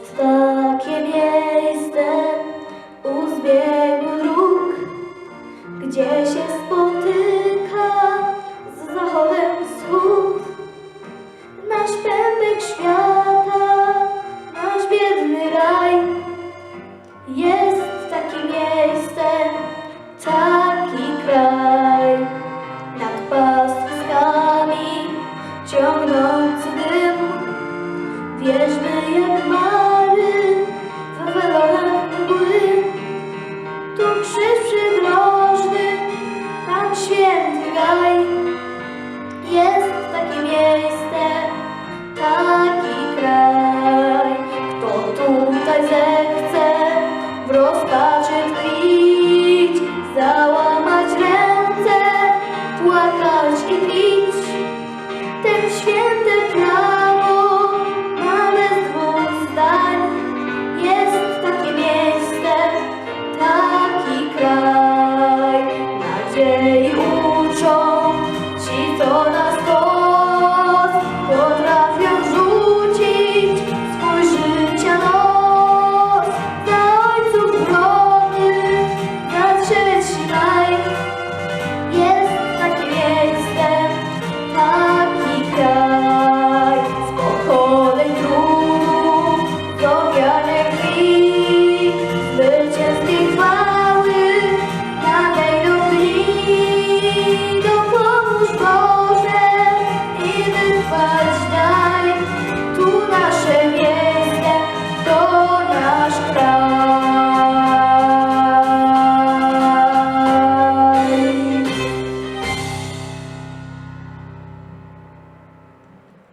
Jest takie miejsce u zbiegu dróg, gdzie się spotyka z zachodem wschód. Nasz pępek świata, nasz biedny raj. Jest takie miejsce, taki kraj. Nad pastwiskami ciągnący jest takie miejsce, taki kraj, kto tutaj zechce w rozpaczy tkwić, załamać ręce, płakać i pić. Ten święty prawo mamy z dwóch zdań, jest takie miejsce, taki kraj, nadzieja.